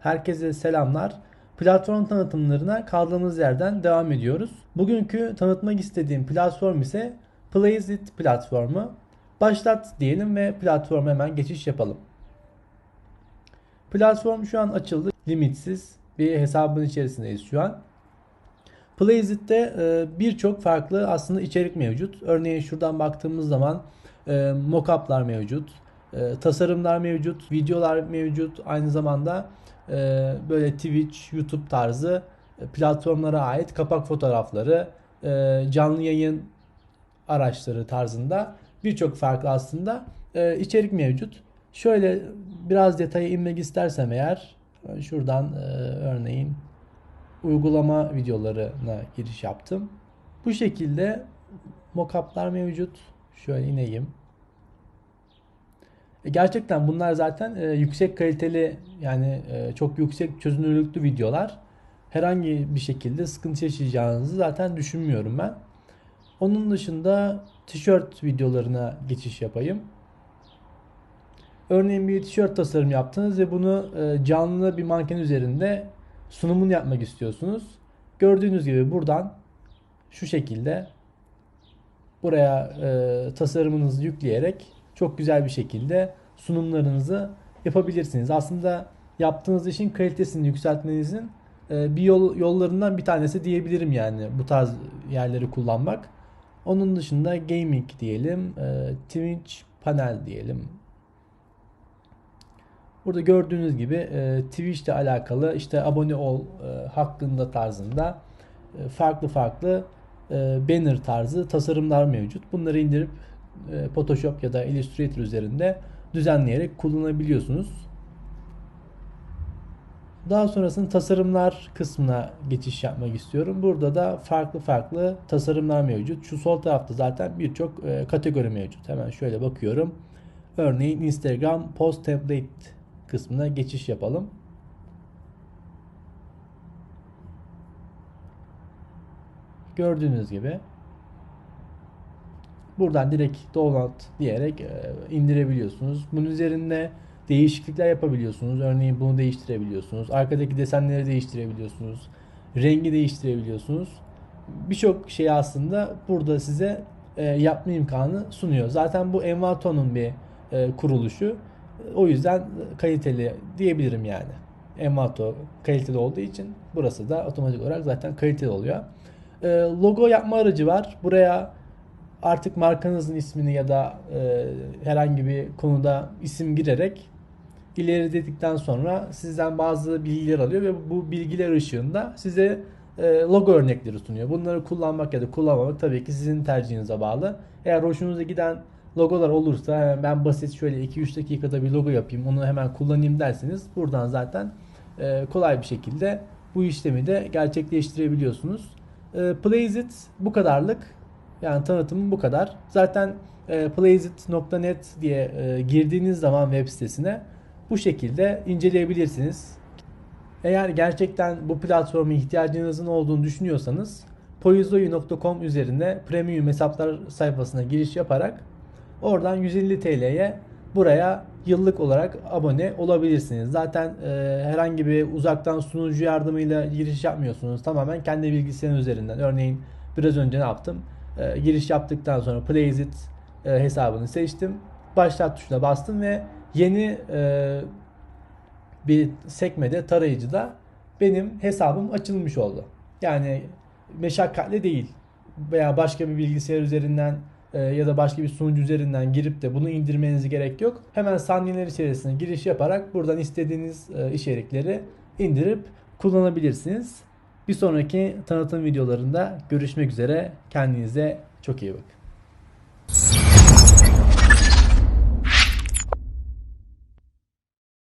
Herkese selamlar. Platform tanıtımlarına kaldığımız yerden devam ediyoruz. Bugünkü tanıtmak istediğim platform ise Playzit platformu. Başlat diyelim ve platforma hemen geçiş yapalım. Platform şu an açıldı. Limitsiz bir hesabın içerisindeyiz şu an. Playzit'te e, birçok farklı aslında içerik mevcut. Örneğin şuradan baktığımız zaman e, mockup'lar mevcut, e, tasarımlar mevcut, videolar mevcut. Aynı zamanda e, böyle Twitch, YouTube tarzı e, platformlara ait kapak fotoğrafları, e, canlı yayın araçları tarzında birçok farklı aslında e, içerik mevcut. Şöyle biraz detaya inmek istersem eğer e, şuradan e, örneğin uygulama videolarına giriş yaptım. Bu şekilde mockup'lar mevcut. Şöyle ineyim. E, Gerçekten bunlar zaten e, yüksek kaliteli yani e, çok yüksek çözünürlüklü videolar. Herhangi bir şekilde sıkıntı yaşayacağınızı zaten düşünmüyorum ben. Onun dışında tişört videolarına geçiş yapayım. Örneğin bir tişört tasarım yaptınız ve bunu e, canlı bir manken üzerinde sunumunu yapmak istiyorsunuz. Gördüğünüz gibi buradan şu şekilde buraya e, tasarımınızı yükleyerek çok güzel bir şekilde sunumlarınızı yapabilirsiniz. Aslında yaptığınız işin kalitesini yükseltmenizin e, bir yol yollarından bir tanesi diyebilirim yani bu tarz yerleri kullanmak. Onun dışında gaming diyelim, e, Twitch panel diyelim. Burada gördüğünüz gibi e, Twitch ile alakalı işte abone ol hakkında tarzında farklı farklı banner tarzı tasarımlar mevcut. Bunları indirip Photoshop ya da Illustrator üzerinde düzenleyerek kullanabiliyorsunuz. Daha sonrasında tasarımlar kısmına geçiş yapmak istiyorum. Burada da farklı farklı tasarımlar mevcut. Şu sol tarafta zaten birçok e, kategori mevcut. Hemen şöyle bakıyorum. Örneğin Instagram post template kısmına geçiş yapalım. Gördüğünüz gibi buradan direkt download diyerek e, indirebiliyorsunuz. Bunun üzerinde değişiklikler yapabiliyorsunuz. Örneğin bunu değiştirebiliyorsunuz. Arkadaki desenleri değiştirebiliyorsunuz. Rengi değiştirebiliyorsunuz. Birçok şey aslında burada size e, yapma imkanı sunuyor. Zaten bu Envato'nun bir e, kuruluşu. O yüzden kaliteli diyebilirim yani. Envato kaliteli olduğu için burası da otomatik olarak zaten kaliteli oluyor. Logo yapma aracı var. Buraya artık markanızın ismini ya da e, herhangi bir konuda isim girerek ileri dedikten sonra sizden bazı bilgiler alıyor ve bu bilgiler ışığında size e, logo örnekleri sunuyor. Bunları kullanmak ya da kullanmamak tabii ki sizin tercihinize bağlı. Eğer hoşunuza giden logolar olursa ben basit şöyle 2-3 dakikada bir logo yapayım onu hemen kullanayım derseniz buradan zaten e, kolay bir şekilde bu işlemi de gerçekleştirebiliyorsunuz. E, Playzit bu kadarlık. Yani tanıtımı bu kadar. Zaten e, playzit.net diye e, girdiğiniz zaman web sitesine bu şekilde inceleyebilirsiniz. Eğer gerçekten bu platforma ihtiyacınızın olduğunu düşünüyorsanız poizoyu.com üzerinde premium hesaplar sayfasına giriş yaparak oradan 150 TL'ye buraya yıllık olarak abone olabilirsiniz. Zaten e, herhangi bir uzaktan sunucu yardımıyla giriş yapmıyorsunuz. Tamamen kendi bilgisayarın üzerinden. Örneğin biraz önce ne yaptım? E, giriş yaptıktan sonra Playzit e, hesabını seçtim. Başlat tuşuna bastım ve yeni e, bir sekmede tarayıcıda benim hesabım açılmış oldu. Yani meşakkatli değil veya başka bir bilgisayar üzerinden e, ya da başka bir sunucu üzerinden girip de bunu indirmenize gerek yok. Hemen saniyeler içerisinde giriş yaparak buradan istediğiniz e, içerikleri indirip kullanabilirsiniz. Bir sonraki tanıtım videolarında görüşmek üzere. Kendinize çok iyi bakın.